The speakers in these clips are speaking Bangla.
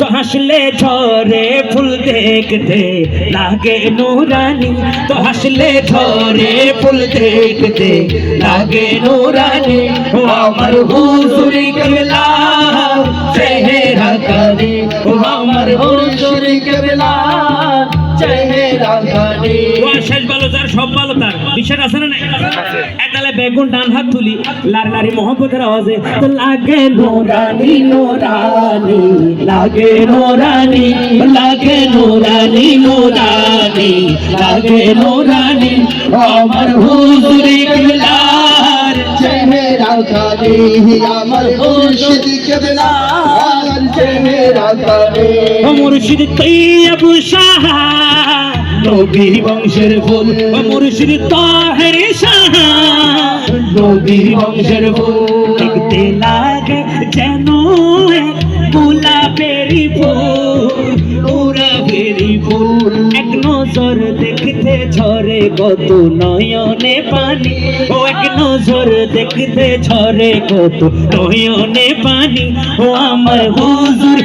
তো হাসলে ঝরে ফুল দেখতে লাগে নুরানি। তো হাসলে ঝরে ফুল দেখতে লাগে নুরানি। ও আমার হুজুরি কমলা চেহারা করে ও আমার হুজুর শেষ ভালো তার সব ভালো তার। বিশ্বাস আছে না নাই? একালে বেগুন ডান হাত তুলি লার লারি মোহব্বতের আওয়াজে তো লাগে নোরানি নোরানি লাগে নোরানি লাগে নোরানি নোরানি লাগে নোরানি আমার হুজুরি কিবলার চেহারা কানে আমার মুর্শিদ কেবলা চেহারা কানে। মুর্শিদ তৈয়ব শাহ নবী বংশের ফুল মুর্শিদ তাহের শাহ। নবী বংশের ফুল। দেখতে লাগে যেন এক গোলাপেরই ফুল ওরা বেরি ফুল। এক নজর দেখতে ঝরে কত নয়নে পানি ও এক নজর দেখতে ঝরে কত নয়নে পানি। ও আমার হুজুর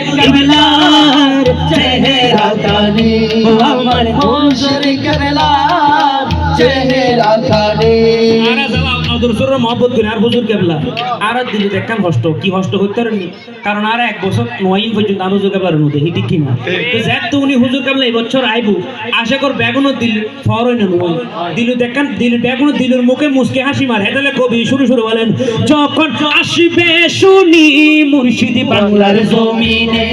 আদর মহব্বত করে, আর হুজুর কেবলা? আর দিলি দেখতাম কষ্ট, কি কষ্ট হইতে পারেনি কারণ আর এক বছর নয়ন পর্যন্ত আর হুজুর কেবলার মধ্যে, হিটি কিনা তো যাক তো উনি হুজুর কেবলা এই বছর আইবু, আশা কর বেগুনও দিল ফরই না নয়। দিলু দেখান, দিল বেগুন দিলুর মুখে মুসকে হাসি মার। হেতালে কবি শুরু শুরু বলেন, যখন আসবে শুনি মুর্শিদি বাংলার জমিনে,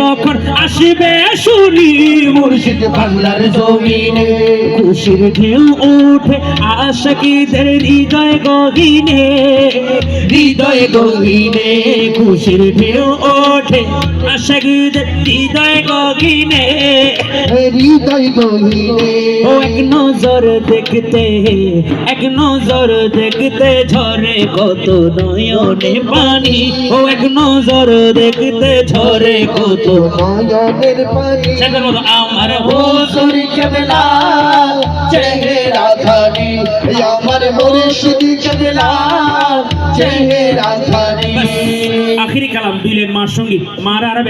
যখন আসবে শুনি মুর্শিদ বাংলার জমিনে, খুশির ঢেউ ওঠে আশাকিদের হৃদয় গহিনে হৃদয় গহিনে খুশির ঢেউ ওঠে। আশাকিদের হৃদয় গহিনে হৃদয় গহিনে ও এক নজর দেখতে এক নজর দেখতে ঝরে কত নয়নে পানি। ও এক নজর দেখতে ঝরে কত নয়নের পানি। আমার হুজুর কেবলা আমার মুর্শিদ কেবলা চেহারা কানে আখিরি কালাম দিলেন মার সংগীত মার